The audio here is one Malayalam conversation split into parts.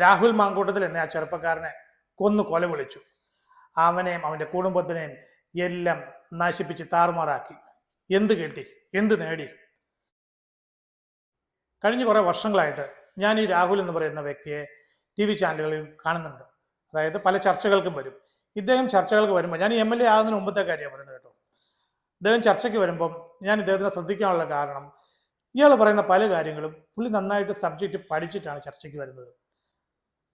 രാഹുൽ മാങ്കൂട്ടത്തിൽ എന്ന ആ ചെറുപ്പക്കാരനെ കൊന്നു കൊല വിളിച്ചു. അവനെയും അവന്റെ കുടുംബത്തിനെയും എല്ലാം നശിപ്പിച്ച് താറുമാറാക്കി. എന്ത് കിട്ടി? എന്ത് നേടി? കഴിഞ്ഞ കുറേ വർഷങ്ങളായിട്ട് ഞാൻ ഈ രാഹുൽ എന്ന് പറയുന്ന വ്യക്തിയെ ടി വി ചാനലുകളിൽ കാണുന്നുണ്ട്. അതായത് പല ചർച്ചകൾക്കും വരും. ഇദ്ദേഹം ചർച്ചകൾക്ക് വരുമ്പോൾ ഞാൻ എം എൽ എ ആകുന്നതിന് മുമ്പത്തെ കാര്യമാണ് പറയുന്നത് കേട്ടോ. ഇദ്ദേഹം ചർച്ചയ്ക്ക് വരുമ്പം ഞാൻ ഇദ്ദേഹത്തിനെ ശ്രദ്ധിക്കാനുള്ള കാരണം ഇയാൾ പറയുന്ന പല കാര്യങ്ങളും പുള്ളി നന്നായിട്ട് സബ്ജക്റ്റ് പഠിച്ചിട്ടാണ് ചർച്ചയ്ക്ക് വരുന്നത്.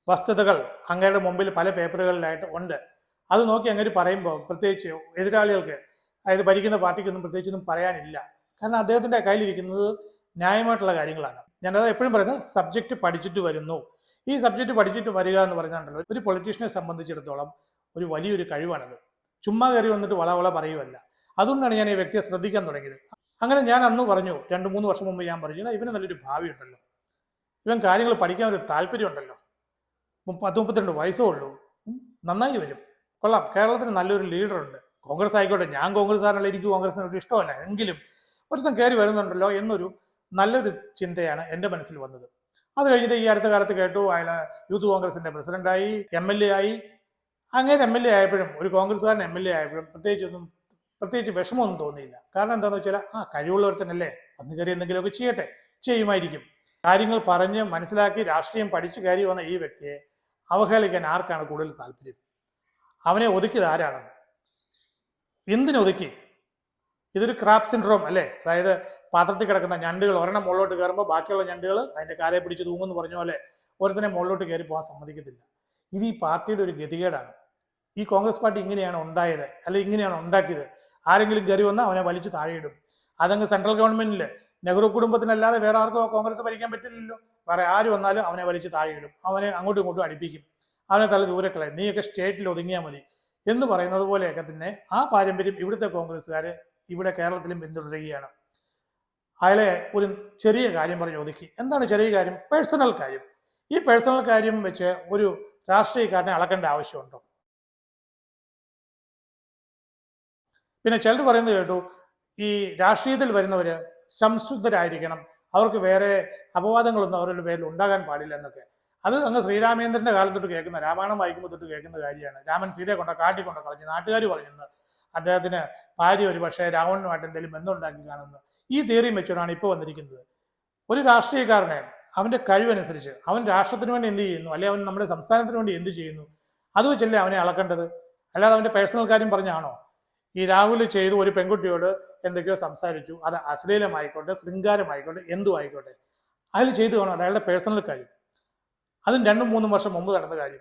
വസ്തുതകൾ അങ്ങയുടെ മുമ്പിൽ പല പേപ്പറുകളിലായിട്ട് ഉണ്ട്. അത് നോക്കി അങ്ങനെ പറയുമ്പോൾ പ്രത്യേകിച്ച് എതിരാളികൾക്ക് അതായത് ഭരിക്കുന്ന പാർട്ടിക്കൊന്നും പ്രത്യേകിച്ചൊന്നും പറയാനില്ല. കാരണം അദ്ദേഹത്തിന്റെ കയ്യിലിരിക്കുന്നത് ന്യായമായിട്ടുള്ള കാര്യങ്ങളാണ്. ഞാനത് എപ്പോഴും പറയുന്നത് സബ്ജക്റ്റ് പഠിച്ചിട്ട് വരുന്നു. ഈ സബ്ജക്റ്റ് പഠിച്ചിട്ട് വരിക എന്ന് പറയുന്നുണ്ടല്ലോ ഒരു പൊളിറ്റീഷ്യനെ സംബന്ധിച്ചിടത്തോളം ഒരു വലിയൊരു കഴിവാണത്. ചുമ്മാ കയറി വന്നിട്ട് വള വള പറയുമല്ല അതുകൊണ്ടാണ് ഞാൻ ഈ വ്യക്തിയെ ശ്രദ്ധിക്കാൻ തുടങ്ങിയത്. അങ്ങനെ ഞാൻ അന്ന് പറഞ്ഞു രണ്ട് മൂന്ന് വർഷം മുമ്പ് ഞാൻ പറഞ്ഞു "എടാ, ഇവന് നല്ലൊരു ഭാവിയുണ്ടല്ലോ. ഇവൻ കാര്യങ്ങൾ പഠിക്കാൻ ഒരു താല്പര്യം ഉണ്ടല്ലോ മുപ്പ- പത്ത് മുപ്പത്തിരണ്ട് വയസ്സേ ഉള്ളൂ. നന്നായി വരും. കൊള്ളാം. കേരളത്തിന് നല്ലൊരു ലീഡറുണ്ട് കോൺഗ്രസ് ആയിക്കോട്ടെ. ഞാൻ കോൺഗ്രസ് ആണല്ലോ എനിക്ക് കോൺഗ്രസിന് ഒരു ഇഷ്ടമല്ല. എങ്കിലും ഒരുത്തം കയറി വരുന്നുണ്ടല്ലോ എന്നൊരു നല്ലൊരു ചിന്തയാണ് എന്റെ മനസ്സിൽ വന്നത്. അത് കഴിഞ്ഞിട്ട് ഈ അടുത്ത കാലത്ത് കേട്ടു അയാൾ യൂത്ത് കോൺഗ്രസിന്റെ പ്രസിഡന്റായി എം എൽ എ ആയി. അങ്ങനെ എം എൽ എ ആയപ്പോഴും ഒരു കോൺഗ്രസ്സുകാരൻ എം എൽ എ ആയപ്പോഴും പ്രത്യേകിച്ചൊന്നും പ്രത്യേകിച്ച് വിഷമമൊന്നും തോന്നിയില്ല. കാരണം എന്താണെന്ന് വെച്ചാൽ ആ അല്ലേ അന്ന് കയറി എന്തെങ്കിലുമൊക്കെ ചെയ്യട്ടെ. ചെയ്യുമായിരിക്കും. കാര്യങ്ങൾ പറഞ്ഞ് മനസ്സിലാക്കി രാഷ്ട്രീയം പഠിച്ച് കയറി വന്ന ഈ വ്യക്തിയെ അവഹേളിക്കാൻ ആർക്കാണ് കൂടുതൽ താല്പര്യം? അവനെ ഒതുക്കിയത് ആരാണ്? എന്തിനൊതുക്കി ഇതൊരു ക്രാപ്പ് സിൻഡ്രോം അല്ലേ? അതായത് പാത്രത്തിൽ കിടക്കുന്ന ഞണ്ടുകൾ ഒരെണ്ണം മുകളിലോട്ട് കയറുമ്പോൾ ബാക്കിയുള്ള ഞണ്ടുകൾ അതിന്റെ കാലെ പിടിച്ച് തൂങ്ങുമെന്ന് പറഞ്ഞ പോലെ ഓരോരുത്തരെ മുകളിലോട്ട് കയറി പോകാൻ സമ്മതിക്കത്തില്ല. ഇത് ഈ പാർട്ടിയുടെ ഒരു ഗതികേടാണ്. ഈ കോൺഗ്രസ് പാർട്ടി ഇങ്ങനെയാണ് ഉണ്ടായത് അല്ലെ ഇങ്ങനെയാണ് ഉണ്ടാക്കിയത്? ആരെങ്കിലും കയറി വന്നാൽ അവനെ വലിച്ചു താഴെയിടും. അതങ്ങ് സെൻട്രൽ ഗവൺമെന്റിൽ നെഹ്റു കുടുംബത്തിനല്ലാതെ വേറെ ആർക്കും കോൺഗ്രസ് ഭരിക്കാൻ പറ്റില്ലല്ലോ. വേറെ ആര് വന്നാലും അവനെ വലിച്ച് താഴെ ഇടും. അവനെ അങ്ങോട്ടും ഇങ്ങോട്ടും അടിപ്പിക്കും. അവനെ തല ദൂരെ കളയും നീയൊക്കെ സ്റ്റേറ്റിൽ ഒതുങ്ങിയാൽ മതി. എന്ന് പറയുന്നത് പോലെയൊക്കെ തന്നെ ആ പാരമ്പര്യം ഇവിടുത്തെ കോൺഗ്രസ്സുകാർ ഇവിടെ കേരളത്തിലും പിന്തുടരുകയാണ്. അയാളെ ഒരു ചെറിയ കാര്യം പറഞ്ഞ് ഒതുക്കി എന്താണ് ചെറിയ കാര്യം? പേഴ്സണൽ കാര്യം. ഈ പേഴ്സണൽ കാര്യം വെച്ച് ഒരു രാഷ്ട്രീയക്കാരനെ അളക്കേണ്ട ആവശ്യമുണ്ടോ? പിന്നെ ചിലർ പറയുന്നത് കേട്ടു ഈ രാഷ്ട്രീയത്തിൽ വരുന്നവര് സംശുദ്ധരായിരിക്കണം. അവർക്ക് വേറെ അപവാദങ്ങളൊന്നും അവരുടെ പേരിൽ ഉണ്ടാകാൻ പാടില്ല എന്നൊക്കെ. അത് അങ്ങ് ശ്രീരാമേന്ദ്രന്റെ കാലം തൊട്ട് കേൾക്കുന്ന രാമായണം വായിക്കുമ്പോൾ തൊട്ട് കേൾക്കുന്ന കാര്യമാണ്. രാമൻ സീതയെ കൊണ്ട കാട്ടി കൊണ്ട കളഞ്ഞ് നാട്ടുകാർ പറഞ്ഞെന്ന് അദ്ദേഹത്തിന് ഭാര്യ ഒരു പക്ഷേ രാവണനുമായിട്ട് എന്തെങ്കിലും ബന്ധമുണ്ടാക്കി കാണുന്നു ഈ തിയറിയും വെച്ചുകൊണ്ടാണ് ഇപ്പോൾ വന്നിരിക്കുന്നത്. ഒരു രാഷ്ട്രീയക്കാരനെ അവന്റെ കഴിവനുസരിച്ച് അവൻ രാഷ്ട്രത്തിന് വേണ്ടി എന്ത് ചെയ്യുന്നു? അല്ലെങ്കിൽ അവൻ നമ്മുടെ സംസ്ഥാനത്തിന് വേണ്ടി എന്ത് ചെയ്യുന്നു? അത് വെച്ചല്ലേ അവനെ അളക്കേണ്ടത്? അല്ലാതെ അവന്റെ പേഴ്സണൽ കാര്യം പറഞ്ഞാണോ? ഈ രാഹുൽ ചെയ്തു ഒരു പെൺകുട്ടിയോട് എന്തൊക്കെയോ സംസാരിച്ചു. അത് അശ്ലീലമായിക്കോട്ടെ ശൃംഗാരമായിക്കോട്ടെ എന്തും ആയിക്കോട്ടെ അതിൽ ചെയ്തു കാണും അയാളുടെ പേഴ്സണൽ കാര്യം. അതും രണ്ടും മൂന്നും വർഷം മുമ്പ് നടന്ന കാര്യം.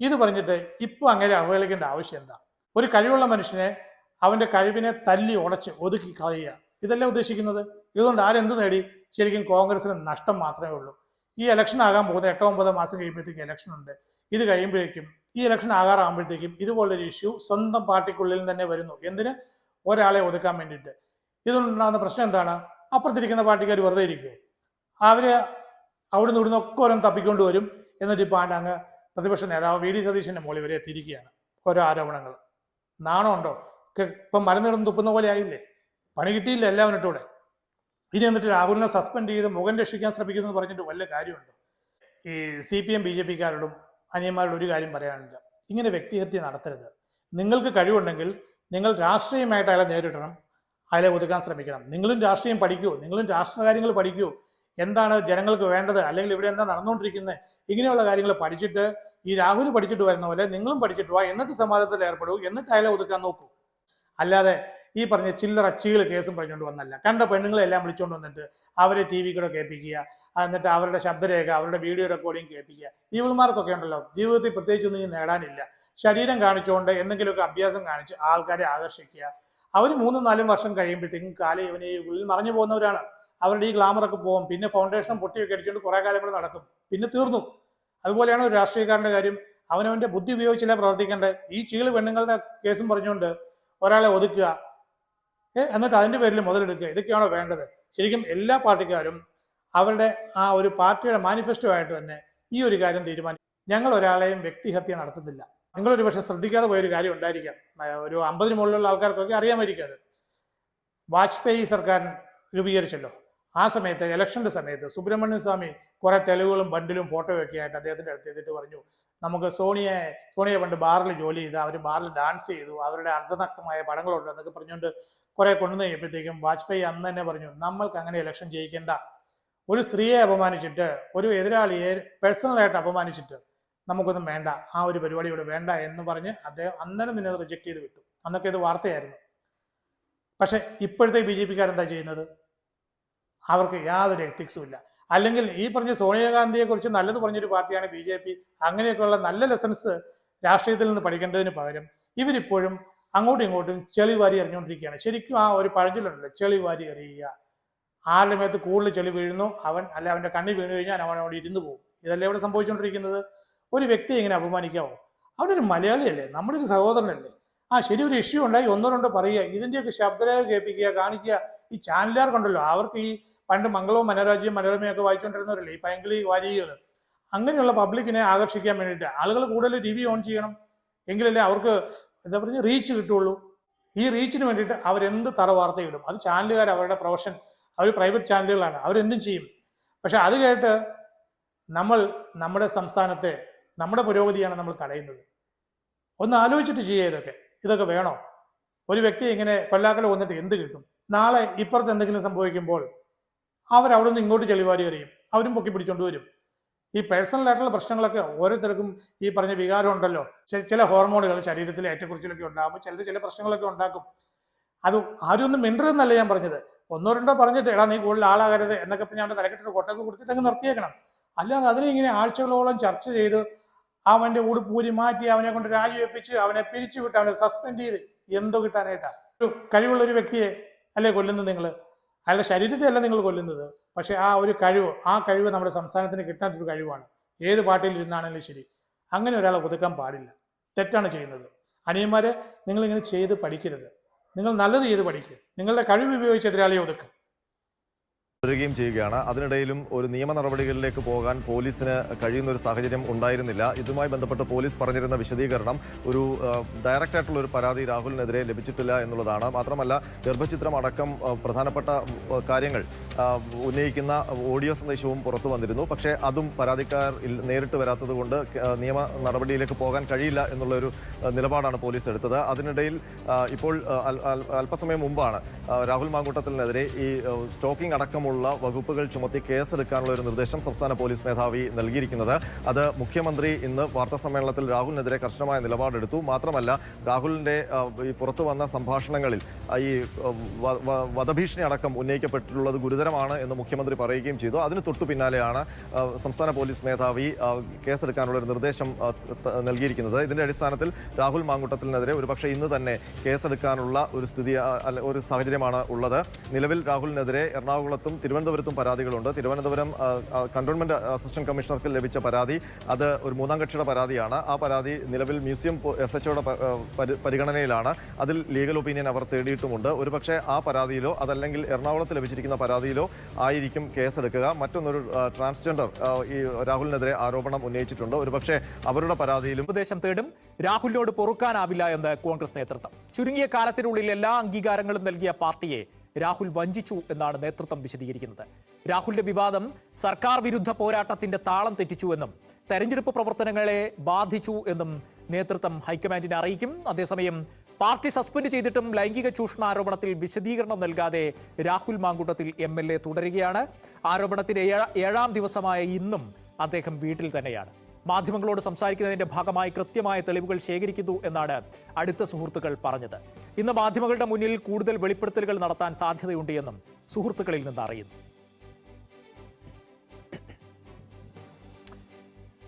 ഇത് പറഞ്ഞിട്ട് ഇപ്പോൾ അങ്ങനെ അവഹേളിക്കേണ്ട ആവശ്യം എന്താ? ഒരു കഴിവുള്ള മനുഷ്യനെ അവന്റെ കഴിവിനെ തല്ലി ഉടച്ച് ഒതുക്കി കളയുക. ഇതല്ലേ ഉദ്ദേശിക്കുന്നത്? ഇതുകൊണ്ട് ആരെന്ത് നേടി? ശരിക്കും കോൺഗ്രസിന് നഷ്ടം മാത്രമേ ഉള്ളൂ. ഈ ഇലക്ഷൻ ആകാൻ പോകുന്ന എട്ടോ ഒമ്പതോ മാസം കഴിയുമ്പോഴത്തേക്ക് ഇലക്ഷൻ ഉണ്ട്. ഇത് കഴിയുമ്പോഴേക്കും ഈ ഇലക്ഷൻ ആകാറാകുമ്പോഴത്തേക്കും ഇതുപോലൊരു ഇഷ്യൂ സ്വന്തം പാർട്ടിക്കുള്ളിൽ തന്നെ വരുന്നു. എന്തിന്? ഒരാളെ ഒതുക്കാൻ വേണ്ടിയിട്ട്. ഇതുകൊണ്ടുണ്ടാകുന്ന പ്രശ്നം എന്താണ്? അപ്പുറത്തിരിക്കുന്ന പാർട്ടിക്കാർ വെറുതെ ഇരിക്കും അവർ അവിടുന്ന് ഇവിടുന്ന് ഒക്കെ ഓരോന്ന് തപ്പിക്കൊണ്ട് വരും. എന്നിട്ട് ആണ്ട് അങ്ങ് പ്രതിപക്ഷ നേതാവ് വി ഡി സതീശന്റെ മുകളിൽ വരെ എത്തിയിരിക്കുകയാണ്. ഓരോ ആരോപണങ്ങൾ. നാണമുണ്ടോ ഇപ്പം മരുന്നിടന്ന് തുപ്പുന്ന പോലെ ആയില്ലേ? പണി കിട്ടിയില്ല എല്ലാവരും ഇട്ടൂടെ ഇനി എന്നിട്ട് രാഹുലിനെ സസ്പെൻഡ് ചെയ്ത് മുഖം രക്ഷിക്കാൻ ശ്രമിക്കുന്നു പറഞ്ഞിട്ട് വല്ല കാര്യമുണ്ടോ? ഈ C P M B J പിക്കാരോടും അനിയന്മാരോടും ഒരു കാര്യം പറയാനില്ല ഇങ്ങനെ വ്യക്തിഹത്യ നടത്തരുത്. നിങ്ങൾക്ക് കഴിവുണ്ടെങ്കിൽ നിങ്ങൾ രാഷ്ട്രീയമായിട്ട് അയാളെ നേരിടണം അയാളെ ഒതുക്കാൻ ശ്രമിക്കണം. നിങ്ങളും രാഷ്ട്രീയം പഠിക്കൂ നിങ്ങളും രാഷ്ട്രീയകാര്യങ്ങൾ പഠിക്കൂ. എന്താണ് ജനങ്ങൾക്ക് വേണ്ടത്? അല്ലെങ്കിൽ ഇവിടെ എന്താ നടന്നുകൊണ്ടിരിക്കുന്നത് ഇങ്ങനെയുള്ള കാര്യങ്ങൾ പഠിച്ചിട്ട് ഈ രാഹുൽ പഠിച്ചിട്ട് വരുന്ന പോലെ നിങ്ങളും പഠിച്ചിട്ട് വാ എന്നിട്ട് സമാധാനത്തിൽ ഏർപ്പെടൂ എന്നിട്ട് അയാളെ ഒതുക്കാൻ നോക്കൂ. അല്ലാതെ ഈ പറഞ്ഞ ചില്ലറ ചീൾ കേസും പറഞ്ഞുകൊണ്ട് വന്നല്ല. കണ്ട പെണ്ണുങ്ങളെല്ലാം വിളിച്ചുകൊണ്ട് വന്നിട്ട് അവരെ ടി വി കൂടെ കേൾപ്പിക്കുക എന്നിട്ട് അവരുടെ ശബ്ദരേഖ അവരുടെ വീഡിയോ റെക്കോർഡിങ് കേൾപ്പിക്കുക. ഇവൾമാർക്കൊക്കെ ഉണ്ടല്ലോ. ജീവിതത്തിൽ പ്രത്യേകിച്ചൊന്നും ഇനി നേടാനില്ല. ശരീരം കാണിച്ചുകൊണ്ട് എന്തെങ്കിലുമൊക്കെ അഭ്യാസം കാണിച്ച് ആൾക്കാരെ ആകർഷിക്കുക. അവർ മൂന്നും നാലും വർഷം കഴിയുമ്പോഴത്തേക്കും കാലം ഇവനെ ഉള്ളിൽ മറഞ്ഞു പോകുന്നവരാണ്. അവരുടെ ഈ ഗ്ലാമറൊക്കെ പോകും. പിന്നെ ഫൗണ്ടേഷനും പൊട്ടിയൊക്കെ അടിച്ചുകൊണ്ട് കുറേ കാലം കൂടെ നടക്കും. പിന്നെ തീർന്നു. അതുപോലെയാണ് ഒരു രാഷ്ട്രീയക്കാരന്റെ കാര്യം. അവനവന്റെ ബുദ്ധി ഉപയോഗിച്ചില്ല പ്രവർത്തിക്കേണ്ടത്? ഈ ചീൾ പെണ്ണുങ്ങളുടെ കേസും പറഞ്ഞുകൊണ്ട് ഒരാളെ ഒതുക്കുക. എന്നിട്ട് അതിന്റെ പേരിൽ മുതലെടുക്കുക. ഇതൊക്കെയാണോ വേണ്ടത്? ശരിക്കും എല്ലാ പാർട്ടിക്കാരും അവരുടെ ആ ഒരു പാർട്ടിയുടെ മാനിഫെസ്റ്റോ ആയിട്ട് തന്നെ ഈ ഒരു കാര്യം തീരുമാനിക്കും. ഞങ്ങൾ ഒരാളെയും വ്യക്തിഹത്യ നടത്തുന്നില്ല നിങ്ങളൊരു പക്ഷെ ശ്രദ്ധിക്കാതെ പോയൊരു കാര്യം ഉണ്ടായിരിക്കാം. ഒരു അമ്പതിന് മുകളിലുള്ള ആൾക്കാർക്കൊക്കെ അറിയാമായിരിക്കും അത്. വാജ്പേയി സർക്കാർ രൂപീകരിച്ചല്ലോ. ആ സമയത്ത് ഇലക്ഷന്റെ സമയത്ത് സുബ്രഹ്മണ്യ സ്വാമി കുറേ തെളിവുകളും ബണ്ടിലും ഫോട്ടോയൊക്കെ ആയിട്ട് അദ്ദേഹത്തിന്റെ അടുത്ത് എത്തിയിട്ട് പറഞ്ഞു നമുക്ക് സോണിയെ സോണിയെ പണ്ട് ബാറിൽ ജോലി ചെയ്ത് അവർ ബാറിൽ ഡാൻസ് ചെയ്തു അവരുടെ അർദ്ധനഗ്നമായ പടങ്ങളുണ്ട് എന്നൊക്കെ പറഞ്ഞുകൊണ്ട് കുറെ കൊണ്ടുവന്ന് കഴിയുമ്പോഴത്തേക്കും വാജ്പേയി അന്ന് തന്നെ പറഞ്ഞു നമ്മൾക്ക് അങ്ങനെ ഇലക്ഷൻ ജയിക്കേണ്ട. ഒരു സ്ത്രീയെ അപമാനിച്ചിട്ട് ഒരു എതിരാളിയെ പേഴ്സണലായിട്ട് അപമാനിച്ചിട്ട് നമുക്കൊന്നും വേണ്ട. ആ ഒരു പരിപാടി ഇവിടെ വേണ്ട എന്ന് പറഞ്ഞ് അദ്ദേഹം അന്നേരം അത് റിജക്ട് ചെയ്ത് വിട്ടു. അന്നൊക്കെ ഇത് വാർത്തയായിരുന്നു. പക്ഷേ ഇപ്പോഴത്തെ ബി ജെ പിക്കാരെന്താ ചെയ്യുന്നത്? അവർക്ക് യാതൊരു എത്തിക്സും ഇല്ല. അല്ലെങ്കിൽ ഈ പറഞ്ഞ സോണിയാഗാന്ധിയെ കുറിച്ച് നല്ലത് പറഞ്ഞൊരു പാർട്ടിയാണ് ബി ജെ പി. അങ്ങനെയൊക്കെയുള്ള നല്ല ലെസൺസ് രാഷ്ട്രീയത്തിൽ നിന്ന് പഠിക്കേണ്ടതിന് പകരം ഇവരിപ്പോഴും അങ്ങോട്ടും ഇങ്ങോട്ടും ചെളി വാരി എറിഞ്ഞുകൊണ്ടിരിക്കുകയാണ്. ശരിക്കും ആ ഒരു പഴഞ്ചൊല്ലുണ്ടല്ലോ ചെളി വാരി എറിയുക. ആരുടെ മേത്ത് കൂടുതൽ ചെളി വീഴുന്നു അവൻ അല്ല അവന്റെ കണ്ണി വീണു കഴിഞ്ഞാൽ അവൻ അവിടെ ഇരുന്ന് പോകും. ഇതല്ലേ ഇവിടെ സംഭവിച്ചുകൊണ്ടിരിക്കുന്നത്? ഒരു വ്യക്തിയെ ഇങ്ങനെ അപമാനിക്കാവോ? അവനൊരു മലയാളിയല്ലേ നമ്മുടെ ഒരു സഹോദരനല്ലേ? ആ ശരി ഒരു ഇഷ്യൂ ഉണ്ടായി. ഒന്നോ രണ്ടോ പറയുക. ഇതിന്റെയൊക്കെ ശബ്ദരേഖ കേൾപ്പിക്കുക കാണിക്കുക. ഈ ചാനലുകാർക്കുണ്ടല്ലോ. അവർക്ക് ഈ പണ്ട് മംഗളവും മനോരാജ്യവും മനോരമയൊക്കെ വായിച്ചുകൊണ്ടിരുന്നവരല്ലേ? ഈ പൈങ്കിളി വാരികകൾ അങ്ങനെയുള്ള പബ്ലിക്കിനെ ആകർഷിക്കാൻ വേണ്ടിയിട്ട് ആളുകൾ കൂടുതൽ ടി ഓൺ ചെയ്യണം. എങ്കിലല്ലേ അവർക്ക് എന്താ പറയുക റീച്ച് കിട്ടുള്ളൂ ഈ റീച്ചിന് വേണ്ടിയിട്ട് അവരെന്ത് തറ വാർത്തയിടും? അത് ചാനലുകാർ അവരുടെ പ്രൊഫഷൻ അവർ പ്രൈവറ്റ് ചാനലുകളാണ്. അവരെന്തും ചെയ്യും. പക്ഷെ അത് കേട്ട് നമ്മൾ നമ്മുടെ സംസ്ഥാനത്തെ നമ്മുടെ പുരോഗതിയാണ് നമ്മൾ തടയുന്നത്. ഒന്ന് ആലോചിച്ചിട്ട് ചെയ്യുക ഇതൊക്കെ. ഇതൊക്കെ വേണോ? ഒരു വ്യക്തി ഇങ്ങനെ കൊല്ലാക്കൽ വന്നിട്ട് എന്ത് കിട്ടും? നാളെ ഇപ്പുറത്ത് എന്തെങ്കിലും സംഭവിക്കുമ്പോൾ അവരവിടെ നിന്ന് ഇങ്ങോട്ട് ചെളിവാരി എറിയും. അവരും പൊക്കി പിടിച്ചോണ്ട് വരും. ഈ പേഴ്സണലായിട്ടുള്ള പ്രശ്നങ്ങളൊക്കെ ഓരോരുത്തർക്കും ഈ പറഞ്ഞ വികാരം ഉണ്ടല്ലോ. ചില ഹോർമോണുകൾ ശരീരത്തിൽ ഏറ്റക്കുറിച്ചിലൊക്കെ ഉണ്ടാകുമ്പോൾ ചിലർ ചില പ്രശ്നങ്ങളൊക്കെ ഉണ്ടാക്കും. അത് ആരും ഒന്നും മിണ്ടരുതെന്നല്ല ഞാൻ പറഞ്ഞത്. ഒന്നോ രണ്ടോ പറഞ്ഞിട്ട് എടാ നീ കൂടുതൽ ആളാകരുത് എന്നൊക്കെ ഞാൻ തലക്കെട്ടിട്ട് കൊട്ടൊക്കെ കൊടുത്തിട്ട് അങ്ങ് നിർത്തിയേക്കണം. അല്ലാതെ അതിനെ ഇങ്ങനെ ആഴ്ചകളോളം ചർച്ച ചെയ്ത് അവന്റെ ഉടുപ്പ് ഊരി മാറ്റി അവനെ കൊണ്ട് രാജിവെപ്പിച്ച് അവനെ പിരിച്ചുവിട്ട് അവനെ സസ്പെൻഡ് ചെയ്ത് എന്തോ കിട്ടാനായിട്ടാണ് ഒരു കഴിവുള്ള ഒരു വ്യക്തിയെ അല്ലേ കൊല്ലുന്നത് നിങ്ങൾ അയാളുടെ ശരീരത്തെ അല്ല നിങ്ങൾ കൊല്ലുന്നത്. പക്ഷെ ആ ഒരു കഴിവ് ആ കഴിവ് നമ്മുടെ സംസ്ഥാനത്തിന് കിട്ടാത്തൊരു കഴിവാണ്. ഏത് പാർട്ടിയിൽ ഇരുന്നാണെങ്കിലും ശരി. അങ്ങനെ ഒരാളെ ഒതുക്കാൻ പാടില്ല. തെറ്റാണ് ചെയ്യുന്നത്. അനിയന്മാരെ നിങ്ങളിങ്ങനെ ചെയ്ത് പഠിക്കരുത്. നിങ്ങൾ നല്ലത് ചെയ്ത് പഠിക്കുക നിങ്ങളുടെ കഴിവ് ഉപയോഗിച്ച് എതിരാളിയെ ഒതുക്കും. തുടരുകയും ചെയ്യുകയാണ്. അതിനിടയിലും ഒരു നിയമ നടപടികളിലേക്ക് പോകാൻ പോലീസിന് കഴിയുന്ന ഒരു സാഹചര്യം ഉണ്ടായിരുന്നില്ല. ഇതുമായി ബന്ധപ്പെട്ട് പോലീസ് പറഞ്ഞിരുന്ന വിശദീകരണം ഒരു ഡയറക്റ്റ് ആയിട്ടുള്ള ഒരു പരാതി രാഹുലിനെതിരെ ലഭിച്ചിട്ടില്ല എന്നുള്ളതാണ്. മാത്രമല്ല ഗർഭചിത്രം അടക്കം പ്രധാനപ്പെട്ട കാര്യങ്ങൾ ഉന്നയിക്കുന്ന ഓഡിയോ സന്ദേശവും പുറത്തു വന്നിരുന്നു. പക്ഷേ അതും പരാതിക്കാർ നേരിട്ട് വരാത്തത് കൊണ്ട് നിയമ നടപടിയിലേക്ക് പോകാൻ കഴിയില്ല എന്നുള്ളൊരു നിലപാടാണ് പോലീസ് എടുത്തത്. അതിനിടയിൽ ഇപ്പോൾ അല്പസമയം മുമ്പാണ് രാഹുൽ മാങ്കൂട്ടത്തിനെതിരെ ഈ സ്റ്റോക്കിംഗ് അടക്കമുള്ള വകുപ്പുകൾ ചുമത്തി കേസെടുക്കാനുള്ള ഒരു നിർദ്ദേശം സംസ്ഥാന പോലീസ് മേധാവി നൽകിയിരിക്കുന്നത്. അത് മുഖ്യമന്ത്രി ഇന്ന് വാർത്താ സമ്മേളനത്തിൽ രാഹുലിനെതിരെ കർശനമായ നിലപാടെടുത്തു. മാത്രമല്ല രാഹുലിന്റെ ഈ പുറത്തു വന്ന സംഭാഷണങ്ങളിൽ ഈ വധഭീഷണി അടക്കം ഉന്നയിക്കപ്പെട്ടിട്ടുള്ളത് ഗുരുതരമാണ് എന്ന് മുഖ്യമന്ത്രി പറയുകയും ചെയ്തു. അതിന് തൊട്ടു പിന്നാലെയാണ് സംസ്ഥാന പോലീസ് മേധാവി കേസെടുക്കാനുള്ള ഒരു നിർദ്ദേശം നൽകിയിരിക്കുന്നത്. ഇതിന്റെ അടിസ്ഥാനത്തിൽ രാഹുൽ മാങ്കുട്ടത്തിനെതിരെ ഒരുപക്ഷെ ഇന്ന് തന്നെ കേസെടുക്കാനുള്ള ഒരു സ്ഥിതി ഒരു സാഹചര്യമാണ് ഉള്ളത്. നിലവിൽ രാഹുലിനെതിരെ എറണാകുളത്തും തിരുവനന്തപുരത്തും പരാതികളുണ്ട്. തിരുവനന്തപുരം കണ്ടോൺമെന്റ് അസിസ്റ്റന്റ് കമ്മീഷണർക്ക് ലഭിച്ച പരാതി അത് ഒരു മൂന്നാം കക്ഷിയുടെ പരാതിയാണ്. ആ പരാതി നിലവിൽ മ്യൂസിയം എസ് എച്ച്ഒയുടെ പരിഗണനയിലാണ്. അതിൽ ലീഗൽ ഒപ്പീനിയൻ അവർ തേടിയിട്ടുമുണ്ട്. ഒരുപക്ഷെ ആ പരാതിയിലോ അതല്ലെങ്കിൽ എറണാകുളത്ത് ലഭിച്ചിരിക്കുന്ന പരാതിയിലോ ആയിരിക്കും കേസെടുക്കുക. മറ്റൊന്നൊരു ട്രാൻസ്ജെൻഡർ ഈ രാഹുലിനെതിരെ ആരോപണം ഉന്നയിച്ചിട്ടുണ്ട്. ഒരുപക്ഷെ അവരുടെ പരാതിയിലും ഉപദേശം തേടും. രാഹുലിനോട് പൊറുക്കാനാവില്ല എന്ന് കോൺഗ്രസ് നേതൃത്വം. ചുരുങ്ങിയ കാലത്തിനുള്ളിൽ എല്ലാ അംഗീകാരങ്ങളും നൽകിയ പാർട്ടിയെ രാഹുൽ വഞ്ചിച്ചു എന്നാണ് നേതൃത്വം വിശദീകരിക്കുന്നത്. രാഹുലിന്റെ വിവാദം സർക്കാർ വിരുദ്ധ പോരാട്ടത്തിന്റെ താളം തെറ്റിച്ചുവെന്നും തെരഞ്ഞെടുപ്പ് പ്രവർത്തനങ്ങളെ ബാധിച്ചു എന്നും നേതൃത്വം ഹൈക്കമാൻഡിനെ അറിയിക്കും. അതേസമയം പാർട്ടി സസ്പെൻഡ് ചെയ്തിട്ടും ലൈംഗിക ചൂഷണ ആരോപണത്തിൽ വിശദീകരണം നൽകാതെ Rahul Mankoottathil M L A തുടരുകയാണ്. ആരോപണത്തിന്റെ ഏഴ- ദിവസമായ ഇന്നും അദ്ദേഹം വീട്ടിൽ തന്നെയാണ്. മാധ്യമങ്ങളോട് സംസാരിക്കുന്നതിന്റെ ഭാഗമായി കൃത്യമായ തെളിവുകൾ ശേഖരിക്കുന്നു എന്നാണ് അടുത്ത സുഹൃത്തുക്കൾ പറഞ്ഞത്. ഇന്ന് മാധ്യമങ്ങളുടെ മുന്നിൽ കൂടുതൽ വെളിപ്പെടുത്തലുകൾ നടത്താൻ സാധ്യതയുണ്ട് എന്നും സുഹൃത്തുക്കളിൽ നിന്ന് അറിയുന്നു.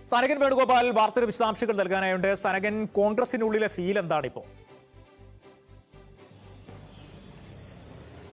സനകൻ വേണുഗോപാൽ വാർത്തയുടെ വിശദാംശങ്ങൾ നൽകാനായുണ്ട്. സനകൻ കോൺഗ്രസിനുള്ളിലെ ഫീൽ എന്താണ് ഇപ്പോൾ